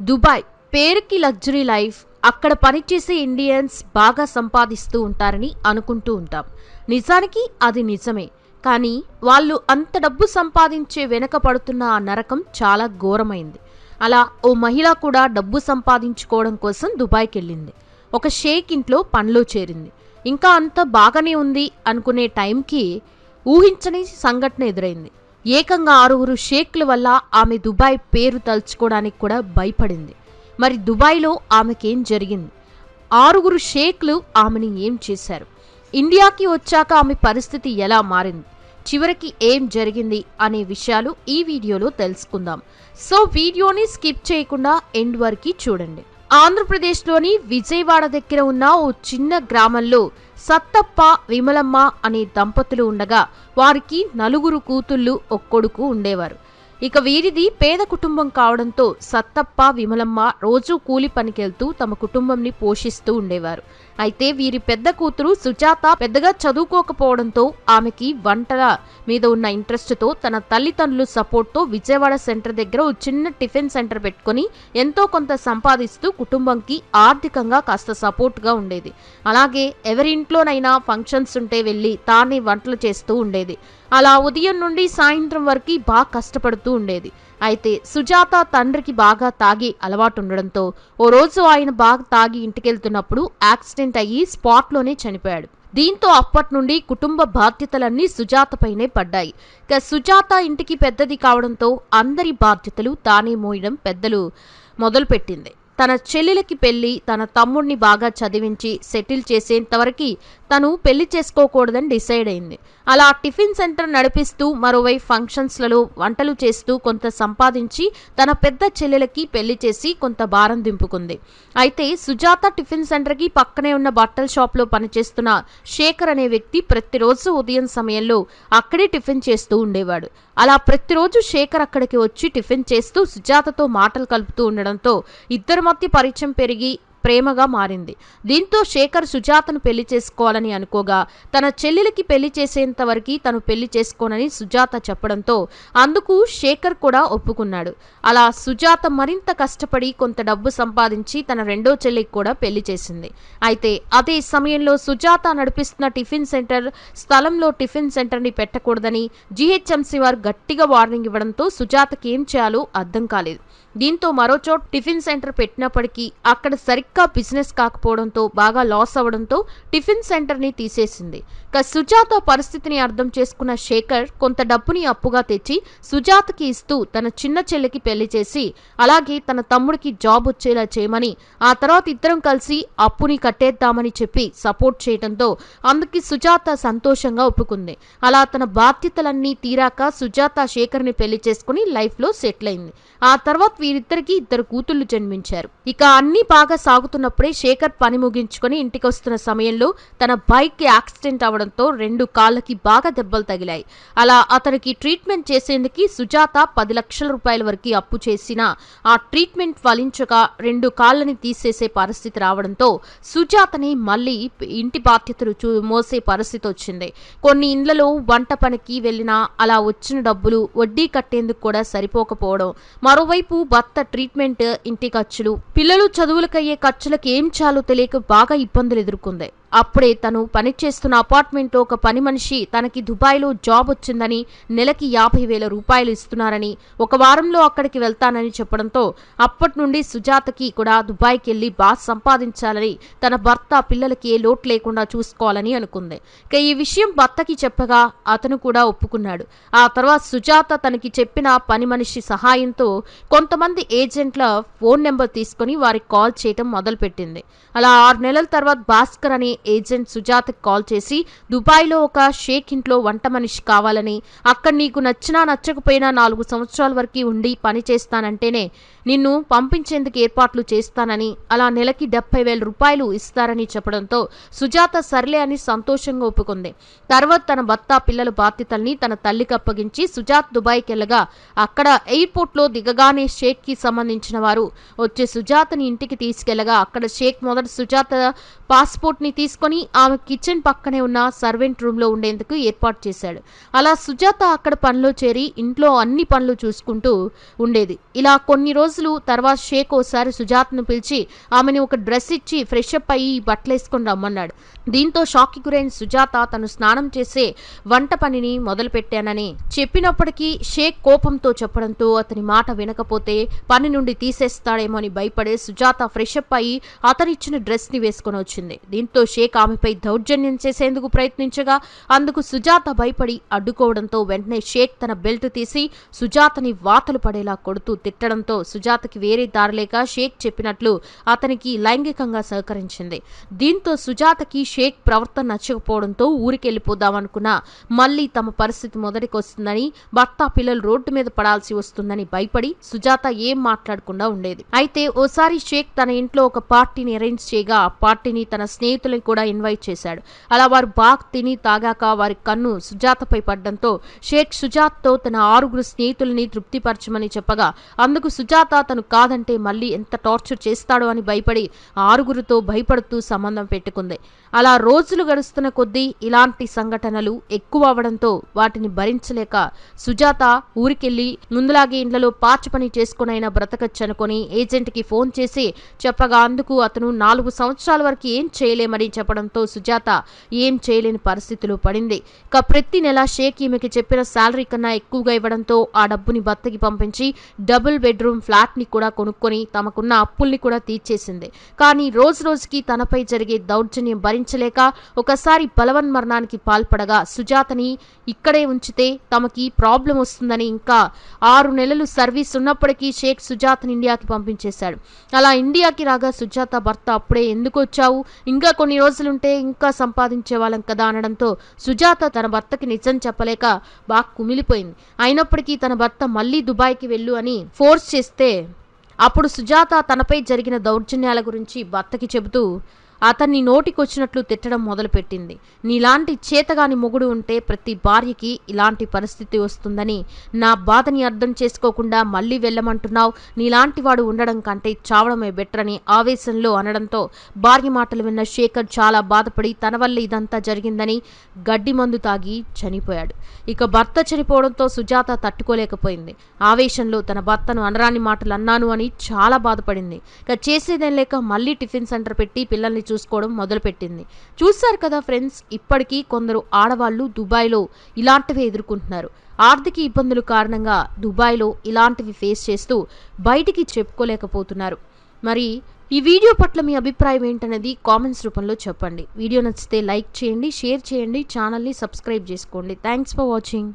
Dubai పేరుకి luxury life అక్కడ పనిచేసే ఇండియన్స్ బాగా సంపాదిస్తూ ఉంటారని అనుకుంటూ ఉంటాం. నిజానికి అది నిజమే. కానీ వాళ్ళు అంత డబ్బు సంపాదించే వెనక పడుతున్న ఆ నరకం చాలా ఘోరమైంది. అలా ఓ మహిళ కూడా డబ్బు సంపాదించుకోవడం కోసం దుబాయ్కి వెళ్ళింది ఒక షేక్ ఇంట్లో పనిలో చేరింది. ఇంకా అంత బాగానే ఉంది అనుకునే టైంకి ఊహించని సంఘటన ఎదురైంది. ఏకంగా ఆరుగురు షేక్ల వల్ల ఆమె దుబాయ్ పేరు తలుచుకోవడానికి కూడా భయపడింది. మరి దుబాయ్లో ఆమెకేం జరిగింది? ఆరుగురు షేక్లు ఆమెని ఏం చేశారు? ఇండియాకి వచ్చాక ఆమె పరిస్థితి ఎలా మారింది? చివరికి ఏం జరిగింది అనే విషయాలు ఈ వీడియోలో తెలుసుకుందాం. సో వీడియోని స్కిప్ చేయకుండా ఎండ్ వరకు చూడండి. ఆంధ్రప్రదేశ్లోని విజయవాడ దగ్గర ఉన్న ఓ చిన్న గ్రామంలో సత్తప్ప విమలమ్మ అనే దంపతులు ఉండగా వారికి నలుగురు కూతుళ్ళు ఒక్కొడుకు ఉండేవారు. ఇక వీరిది పేద కుటుంబం కావడంతో సత్తప్ప విమలమ్మ రోజూ కూలి పనికెళ్తూ తమ కుటుంబంని పోషిస్తూ ఉండేవారు. అయితే వీరి పెద్ద కూతురు సుజాత పెద్దగా చదువుకోకపోవడంతో ఆమెకి వంటల మీద ఉన్న ఇంట్రెస్ట్తో తన తల్లిదండ్రులు సపోర్ట్తో విజయవాడ సెంటర్ దగ్గర ఓ చిన్న టిఫిన్ సెంటర్ పెట్టుకొని ఎంతో కొంత సంపాదిస్తూ కుటుంబంకి ఆర్థికంగా కాస్త సపోర్ట్గా ఉండేది. అలాగే ఎవరింట్లోనైనా ఫంక్షన్స్ ఉంటే వెళ్ళి తానే వంటలు చేస్తూ ఉండేది. అలా ఉదయం నుండి సాయంత్రం వరకు బాగా కష్టపడుతూ ఉండేది. అయితే సుజాత తండ్రికి బాగా తాగి అలవాటు ఉండడంతో ఓ రోజు ఆయన బాగా తాగి ఇంటికెళ్తున్నప్పుడు యాక్సిడెంట్ అయ్యి స్పాట్లోనే చనిపోయాడు. దీంతో అప్పటి నుండి కుటుంబ బాధ్యతలన్నీ సుజాతపైనే పడ్డాయి. ఇక సుజాత ఇంటికి పెద్దది కావడంతో అందరి బాధ్యతలు తానే మోయడం పెద్దలు మొదలుపెట్టింది. తన చెల్లెలకి పెళ్ళి తన తమ్ముడిని బాగా చదివించి సెటిల్ చేసేంతవరకు తను పెళ్ళి చేసుకోకూడదని డిసైడ్ అయింది. అలా టిఫిన్ సెంటర్ నడిపిస్తూ మరోవైపు ఫంక్షన్స్లలో వంటలు చేస్తూ కొంత సంపాదించి తన పెద్ద చెల్లెలకి పెళ్ళి చేసి కొంత భారం దింపుకుంది. అయితే సుజాత టిఫిన్ సెంటర్కి పక్కనే ఉన్న బట్టల షాప్లో పనిచేస్తున్న శేఖర్ అనే వ్యక్తి ప్రతిరోజు ఉదయం సమయంలో అక్కడే టిఫిన్ చేస్తూ ఉండేవాడు. అలా ప్రతిరోజు శేఖర్ అక్కడికి వచ్చి టిఫిన్ చేస్తూ సుజాతతో మాటలు కలుపుతూ ఉండడంతో ఇద్దరి మధ్య పరిచయం పెరిగి ప్రేమగా మారింది. దీంతో శేఖర్ సుజాతను పెళ్ళి చేసుకోవాలని అనుకోగా తన చెల్లెలికి పెళ్ళి చేసేంత వరకు తను పెళ్ళి చేసుకోనని సుజాత చెప్పడంతో అందుకు శేఖర్ కూడా ఒప్పుకున్నాడు. అలా సుజాత మరింత కష్టపడి కొంత డబ్బు సంపాదించి తన రెండో చెల్లికి కూడా పెళ్ళి చేసింది. అయితే అదే సమయంలో సుజాత నడిపిస్తున్న టిఫిన్ సెంటర్ స్థలంలో టిఫిన్ సెంటర్ని పెట్టకూడదని జీహెచ్ఎంసీ వారు గట్టిగా వార్నింగ్ ఇవ్వడంతో సుజాతకి ఏం చేయాలో అర్థం కాలేదు. దీంతో మరోచోట టిఫిన్ సెంటర్ పెట్టినప్పటికీ అక్కడ సరిగ్గా బిజినెస్ కాకపోవడంతో బాగా లాస్ అవ్వడంతో టిఫిన్ సెంటర్ని తీసేసింది. ఇక సుజాత పరిస్థితిని అర్థం చేసుకున్న శేఖర్ కొంత డబ్బుని అప్పుగా తెచ్చి సుజాతకి ఇస్తూ తన చిన్న చెల్లికి పెళ్ళి చేసి అలాగే తన తమ్ముడికి జాబ్ వచ్చేలా చేయమని ఆ తర్వాత ఇద్దరం కలిసి అప్పుని కట్టేద్దామని చెప్పి సపోర్ట్ చేయడంతో అందుకి సుజాత సంతోషంగా ఒప్పుకుంది. అలా తన బాధ్యతలన్నీ తీరాక సుజాత శేఖర్ని పెళ్ళి చేసుకుని లైఫ్లో సెటిల్ అయింది. ఆ తర్వాత వీరిద్దరికి ఇద్దరు కూతుళ్ళు జన్మించారు. ఇక అన్ని బాగా సాగుతున్నప్పుడే శేఖర్ పని ముగించుకుని ఇంటికి వస్తున్న సమయంలో తన బైక్ యాక్సిడెంట్ అవడంతో రెండు కాళ్ళకి బాగా దెబ్బలు తగిలాయి. అలా అతనికి ట్రీట్మెంట్ చేసేందుకు సుజాత పది లక్షల రూపాయల వరకు అప్పు చేసినా ఆ ట్రీట్మెంట్ ఫలించక రెండు కాళ్ళని తీసేసే పరిస్థితి రావడంతో సుజాతని మళ్ళీ ఇంటి బాధ్యతలు చూ మోసే పరిస్థితి వచ్చింది. కొన్ని ఇండ్లలో వంట పనికి వెళ్ళినా అలా వచ్చిన డబ్బులు వడ్డీ కట్టేందుకు కూడా సరిపోకపోవడం మరోవైపు భర్త ట్రీట్మెంట్ ఇంటి ఖర్చులు. పిల్లలు చదువులకయ్యే ఖర్చులకు ఏం చాలో తెలియక బాగా ఇబ్బందులు ఎదుర్కొంది. అప్పుడే తను పనిచేస్తున్న అపార్ట్మెంట్లో ఒక పని మనిషి తనకి దుబాయ్లో జాబ్ వచ్చిందని నెలకి యాభై వేల రూపాయలు ఇస్తున్నారని ఒక వారంలో అక్కడికి వెళ్తానని చెప్పడంతో అప్పటి నుండి సుజాతకి కూడా దుబాయ్కి వెళ్ళి బాగా సంపాదించాలని తన భర్త పిల్లలకి ఏ లోటు లేకుండా చూసుకోవాలని అనుకుంది. ఇక ఈ విషయం భర్తకి చెప్పగా అతను కూడా ఒప్పుకున్నాడు. ఆ తర్వాత సుజాత తనకి చెప్పిన పని మనిషి సహాయంతో కొంత కొంతమంది ఏజెంట్ల ఫోన్ నెంబర్ తీసుకుని వారికి కాల్ చేయటం మొదలుపెట్టింది. అలా ఆరు నెలల తర్వాత భాస్కర్ అనే ఏజెంట్ సుజాతకి కాల్ చేసి దుబాయ్లో ఒక షేక్ ఇంట్లో వంట మనిషి కావాలని అక్కడ నీకు నచ్చినా నచ్చకపోయినా నాలుగు సంవత్సరాల వరకు ఉండి పని చేస్తానంటేనే నిన్ను పంపించేందుకు ఏర్పాట్లు చేస్తానని అలా నెలకి డెబ్బై వేల రూపాయలు ఇస్తారని చెప్పడంతో సుజాత సర్లే అని సంతోషంగా ఒప్పుకుంది. తర్వాత తన భర్త పిల్లల బాధ్యతల్ని తన తల్లికి అప్పగించి సుజాత్ దుబాయ్కి వెళ్ళగా అక్కడ ఎయిర్పోర్ట్లో దిగగానే షేక్కి సంబంధించిన వారు వచ్చే సుజాతని ఇంటికి తీసుకెళ్ళగా అక్కడ షేక్ మొదట సుజాత పాస్పోర్ట్ని తీసుకొని ఆమె కిచెన్ పక్కనే ఉన్న సర్వెంట్ రూమ్లో ఉండేందుకు ఏర్పాటు చేశాడు. అలా సుజాత అక్కడ పనిలో చేరి ఇంట్లో అన్ని పనులు చూసుకుంటూ ఉండేది. ఇలా కొన్ని రోజులు తర్వాత షేక్ ఓసారి సుజాతను పిలిచి ఆమెని ఒక డ్రెస్ ఇచ్చి ఫ్రెష్ అప్ అయ్యి బట్టలేసుకొని రమ్మన్నాడు. దీంతో షాక్కి గురైన సుజాత తను స్నానం చేసే వంట పనిని మొదలు పెట్టానని చెప్పినప్పటికీ షేక్ కోపంతో చెప్పడంతో అతని మాట వినకపోతే పని నుండి తీసేస్తాడేమో అని భయపడే సుజాత ఫ్రెష్ అప్ అయి అతనిచ్చిన డ్రెస్ని వేసుకొని వచ్చింది. దీంతో షేక్ ఆమెపై దౌర్జన్యం చేసేందుకు ప్రయత్నించగా అందుకు సుజాత భయపడి అడ్డుకోవడంతో వెంటనే షేక్ తన బెల్ట్ తీసి సుజాతని వాతలు పడేలా కొడుతూ తిట్టడంతో సుజాతకి వేరే దారిలేక షేక్ చెప్పినట్లు అతనికి లైంగికంగా సహకరించింది. దీంతో సుజాతకి షేక్ ప్రవర్తన నచ్చకపోవడంతో ఊరికెళ్ళిపోదామనుకున్నా మళ్ళీ తమ పరిస్థితి మొదటికి వస్తుందని భర్త పిల్లలు రోడ్డు మీద పడాల్సి వస్తుందని భయపడి సుజాత ఏం మాట్లాడకుండా ఉండేది. అయితే ఓసారి షేక్ తన ఇంట్లో ఒక పార్టీని అరేంజ్ చేయగా ఆ పార్టీని తన స్నేహితులను కూడా ఇన్వైట్ చేశాడు. అలా వారు బాగ్ తిని తాగాక వారి కన్ను సుజాతపై పడ్డంతో షేక్ సుజాత్తో తన ఆరుగురు స్నేహితులని తృప్తిపరచమని చెప్పగా అందుకు సుజాత తను కాదంటే మళ్ళీ ఎంత టార్చర్ చేస్తాడో అని భయపడి ఆరుగురితో భయపడుతూ సంబంధం పెట్టుకుంది. అలా రోజులు గడుస్తున్న కొద్దీ ఇలాంటి సంఘటనలు ఎక్కువ అవడంతో వాటిని భరించలేక సుజాత ఊరికెళ్ళి ముందులాగే ఇండ్లలో పాచి పని చేసుకు చేసుకునైనా బ్రతకచ్చనుకొని ఏజెంట్కి ఫోన్ చేసి చెప్పగా అందుకు అతను నాలుగు సంవత్సరాల వరకు ఏం చేయలేమని చెప్పడంతో సుజాత ఏం చేయలేని పరిస్థితిలో పడింది. ఇక ప్రతి నెల షేక్ ఈమెకి చెప్పిన శాలరీ కన్నా ఎక్కువగా ఇవ్వడంతో ఆ డబ్బుని భర్తకి పంపించి డబుల్ బెడ్రూమ్ ఫ్లాట్ని కూడా కొనుక్కొని తమకున్న అప్పుల్ని కూడా తీర్చేసింది. కానీ రోజు రోజుకి తనపై జరిగే దౌర్జన్యం భరించలేక ఒకసారి బలవన్ మరణానికి పాల్పడగా సుజాతని ఇక్కడే ఉంచితే తమకి ప్రాబ్లం వస్తుందని ఇంకా ఆరు నెలలు సర్వీస్ ఉన్నప్పటికీ షేక్ సుజాతని ఇండియాకి పంపించేశాడు. అలా ఇండియాకి రాగా సుజాత భర్త అప్పుడే ఎందుకు వచ్చావు ఇంకా కొన్ని రోజులుంటే ఇంకా సంపాదించే వాళ్ళం కదా అనడంతో సుజాత తన భర్తకి నిజం చెప్పలేక బాగా కుమిలిపోయింది. అయినప్పటికీ తన భర్త మళ్ళీ దుబాయ్కి వెళ్ళు అని ఫోర్స్ చేస్తే అప్పుడు సుజాత తనపై జరిగిన దౌర్జన్యాల గురించి భర్తకి చెబుతూ అతన్ని నోటికొచ్చినట్లు తిట్టడం మొదలుపెట్టింది. నీలాంటి చేతగాని మొగుడు ఉంటే ప్రతి భార్యకి ఇలాంటి పరిస్థితి వస్తుందని నా బాధని అర్థం చేసుకోకుండా మళ్ళీ వెళ్ళమంటున్నావు? నీలాంటి వాడు ఉండడం కంటే చావడమే బెటర్ అని ఆవేశంలో అనడంతో భార్య మాటలు విన్న శేఖర్ చాలా బాధపడి తన వల్ల ఇదంతా జరిగిందని గడ్డి మందు తాగి చనిపోయాడు. ఇక భర్త చనిపోవడంతో సుజాత తట్టుకోలేకపోయింది. ఆవేశంలో తన భర్తను అనరాని మాటలు అన్నాను అని చాలా బాధపడింది. ఇక చేసేదేం లేక మళ్ళీ టిఫిన్ సెంటర్ పెట్టి పిల్లల్ని చూసుకోవడం మొదలుపెట్టింది. చూశారు కదా ఫ్రెండ్స్ ఇప్పటికీ కొందరు ఆడవాళ్ళు దుబాయ్లో ఇలాంటివి ఎదుర్కొంటున్నారు. ఆర్థిక ఇబ్బందుల కారణంగా దుబాయ్లో ఇలాంటివి ఫేస్ చేస్తూ బయటికి చెప్పుకోలేకపోతున్నారు. మరి ఈ వీడియో పట్ల మీ అభిప్రాయం ఏంటనేది కామెంట్స్ రూపంలో చెప్పండి. వీడియో నచ్చితే లైక్ చేయండి షేర్ చేయండి ఛానల్ని సబ్స్క్రైబ్ చేసుకోండి. Thanks for watching.